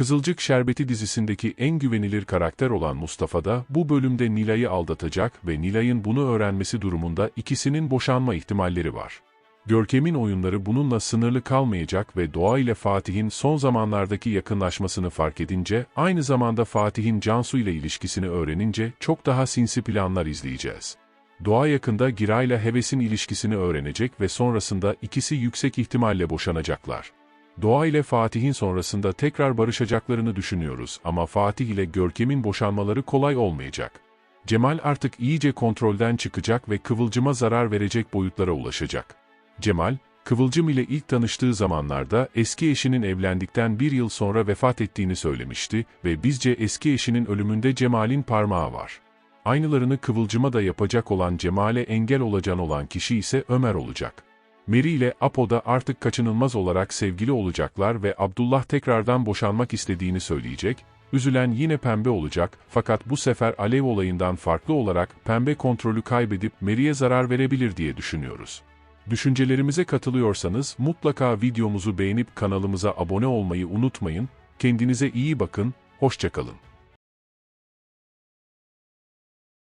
Kızılcık Şerbeti dizisindeki en güvenilir karakter olan Mustafa da bu bölümde Nilay'ı aldatacak ve Nilay'ın bunu öğrenmesi durumunda ikisinin boşanma ihtimalleri var. Görkem'in oyunları bununla sınırlı kalmayacak ve Doğa ile Fatih'in son zamanlardaki yakınlaşmasını fark edince, aynı zamanda Fatih'in Cansu ile ilişkisini öğrenince çok daha sinsi planlar izleyeceğiz. Doğa yakında Gira ile Heves'in ilişkisini öğrenecek ve sonrasında ikisi yüksek ihtimalle boşanacaklar. Doğa ile Fatih'in sonrasında tekrar barışacaklarını düşünüyoruz ama Fatih ile Görkem'in boşanmaları kolay olmayacak. Cemal artık iyice kontrolden çıkacak ve Kıvılcım'a zarar verecek boyutlara ulaşacak. Cemal, Kıvılcım ile ilk tanıştığı zamanlarda eski eşinin evlendikten bir yıl sonra vefat ettiğini söylemişti ve bizce eski eşinin ölümünde Cemal'in parmağı var. Aynılarını Kıvılcım'a da yapacak olan Cemal'e engel olacan olan kişi ise Ömer olacak. Meri ile Apo da artık kaçınılmaz olarak sevgili olacaklar ve Abdullah tekrardan boşanmak istediğini söyleyecek, üzülen yine Pembe olacak fakat bu sefer Alev olayından farklı olarak Pembe kontrolü kaybedip Meri'ye zarar verebilir diye düşünüyoruz. Düşüncelerimize katılıyorsanız mutlaka videomuzu beğenip kanalımıza abone olmayı unutmayın, kendinize iyi bakın, hoşçakalın.